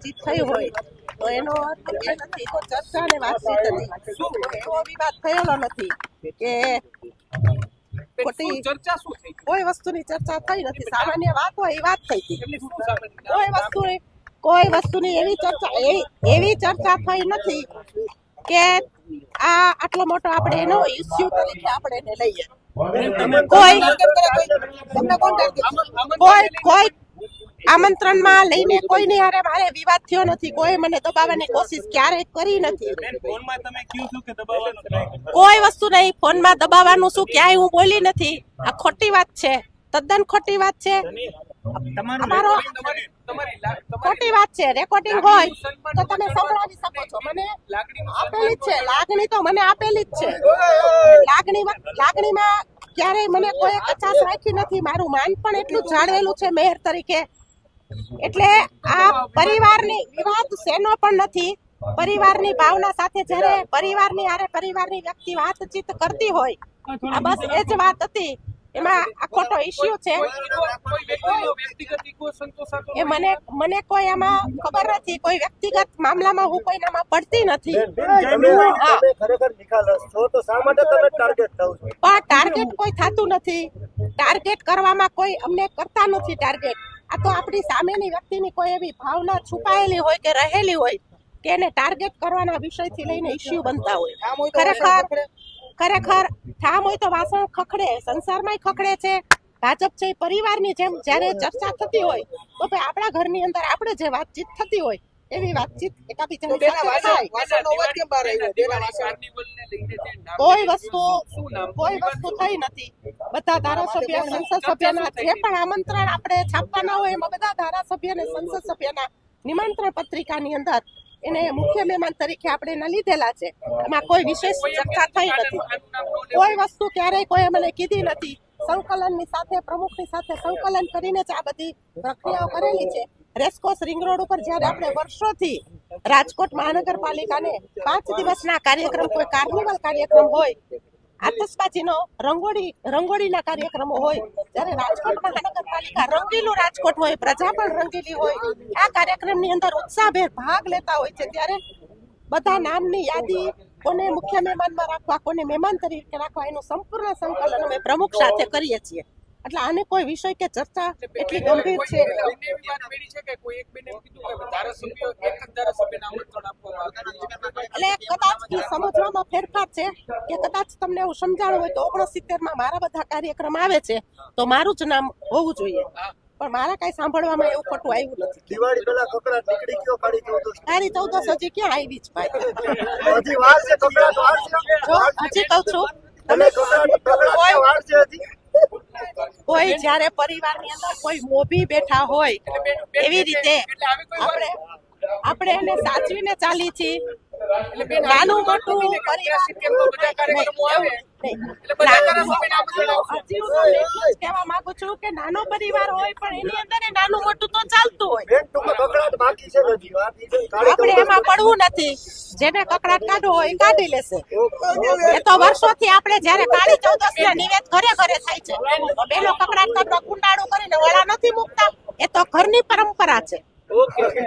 વાતચીત થઈ હોય તો એનો અર્થ એ નથી તો ચર્ચા ને વાતચીત હતી એવો વિવાદ થયેલો નથી કે ખોટી ચર્ચા શું થઈ કોઈ વસ્તુની ચર્ચા થઈ નથી સામાન્ય વાત હોય એ વાત થઈ હતી કોઈ વસ્તુ કોઈ વસ્તુની એવી ચર્ચા એવી એવી ચર્ચા થઈ નથી કે આ આટલો મોટો આપણે એનો ઇસ્યુ તરીકે આપણે એને લઈએ કોઈ કોઈ કોઈ આમંત્રણમાં લઈને કોઈને હારે મારે વિવાદ થયો નથી કોઈ મને દબાવવાની કોશિશ ક્યારેય કરી નથી. કોઈ વસ્તુ નહીં ફોનમાં દબાવવાનું શું? ક્યાંય હું બોલી નથી. આ ખોટી વાત છે. તદ્દન ખોટી વાત છે. તમારી ખોટી વાત છે. રેકોર્ડિંગ હોય તો તમે સંભળાવી શકો છો. મને આપેલી જ છે. લાગણી તો મને આપેલી જ છે. લાગણી લાગણીમાં ક્યારેય મને કોઈ કચાશ રાખી નથી. મારું માન પણ એટલું જાળવેલું છે મેયર તરીકે. એટલે આ પરિવારની વિવાદ શેનો પણ નથી. પરિવારની ભાવના સાથે જ્યારે પરિવારની આરે પરિવારની વ્યક્તિ વાતચીત કરતી હોય આ બસ એ જ વાત હતી. એમાં આ ખોટો ઇસ્યુ છે. કોઈ એ મને મને કોઈ આમાં ખબર નથી. કોઈ વ્યક્તિગત મામલામાં હું કોઈનામાં પડતી નથી. તમે હા. તમે ખરેખર નિખાલસ છો તો શા માટે તમે ટાર્ગેટ થાવ છો? પણ ટાર્ગેટ કોઈ થતું નથી. ટાર્ગેટ કરવામાં કોઈ અમને કરતા નથી ટાર્ગેટ આ તો આપણી સામેની વ્યક્તિની કોઈ એવી ભાવના છુપાયેલી હોય કે રહેલી હોય કે એને ટાર્ગેટ કરવાના વિષયથી લઈને ઇસ્યુ બનતા હોય. ખરેખર ખરેખર ઠામ હોય તો વાસણ ખખડે સંસારમાંય ખખડે છે. ભાજપ છે પરિવારની જેમ જ્યારે ચર્ચા થતી હોય તો ભાઈ આપણા ઘરની અંદર આપણે જે વાતચીત થતી હોય એવી વાતચીત કોઈ વસ્તુ કોઈ વસ્તુ થઈ નથી. બધા ધારાસભ્ય સંસદ સભ્યના જે પણ આમંત્રણ આપણે છાપવાના હોય એમાં બધા ધારાસભ્ય અને સંસદ સભ્યના નિમંત્રણ પત્રિકાની અંદર એને મુખ્ય મહેમાન તરીકે આપણે એના લીધેલા છે. એમાં કોઈ વિશેષ ચર્ચા થઈ નથી. કોઈ વસ્તુ ક્યારેય કોઈ મને કીધી નથી. સંકલનની સાથે પ્રમુખની સાથે સંકલન કરીને જ આ બધી પ્રક્રિયાઓ કરેલી છે. રેસકોસ રિંગ રોડ ઉપર જ્યારે આપણે વર્ષોથી રાજકોટ મહાનગરપાલિકાને પાંચ દિવસના કાર્યક્રમ કોઈ કાર્નિવલ કાર્યક્રમ હોય આતશબાજીનો રંગોળી રંગોળીના કાર્યક્રમો હોય, જ્યારે રાજકોટ મહાનગરપાલિકા રંગીલું રાજકોટ હોય, પ્રજા પણ રંગીલી હોય, આ કાર્યક્રમની અંદર ઉત્સાહભેર ભાગ લેતા હોય છે. ત્યારે બધા નામની યાદી કોને મુખ્ય મહેમાનમાં રાખવા, કોને મહેમાન તરીકે રાખવા, એનું સંપૂર્ણ સંકલન અમે પ્રમુખ સાથે કરીએ છીએ. એટલે આને કોઈ વિષય કે ચર્ચા એટલી ગંભીર છે. એટલે કદાચ સમજવામાં ફેરફાર છે કે કદાચ તમને એવું સમજાણું હોય તો ઓગણસિત્તેરમાં મારા બધા કાર્યક્રમ આવે છે તો મારું જ નામ હોવું જોઈએ. પણ મારા કઈ સાંભળવામાં એવું ખોટું આવ્યું નથી. દિવાળી પેલા કકડાટ નીકળી ગયો કાઢી ચૌદસ તારી ચૌદસ હજી ક્યાં આવી જ ભાઈ? હજી વાર છે કકડાટ વાર છે. હજી કહું છું તમે કકડાટ કકડાટ વાર છે હજી? કોઈ જ્યારે પરિવારની અંદર કોઈ મોભી બેઠા હોય એવી રીતે આપણે આપણે એને સાચવીને ચાલી છીએ. નાનું મોટું પરિવાર સિત્તેરનો બધા કાર્યક્રમો આવે? નહીં. એટલે બધા ધારાસભ્યને આમંત્રણ આપશે. હજી હું તમને એટલું જ કહેવા માંગુ છું કે નાનો પરિવાર હોય પણ એની અંદર નાનું મોટું તો ચાલતું હોય. કાઢી આપણે એમાં પડવું નથી. જેને કકડાટ કાઢવો હોય એ કાઢી લેશે. એ તો વર્ષોથી આપણે જ્યારે કાળી ચૌદસ ના નિવેદ ઘરે ઘરે થાય છે. પેલો કકડાટ કાઢવા કુંડાળું કરીને વળા નથી મૂકતા. એ તો ઘરની પરંપરા છે. Okay okay.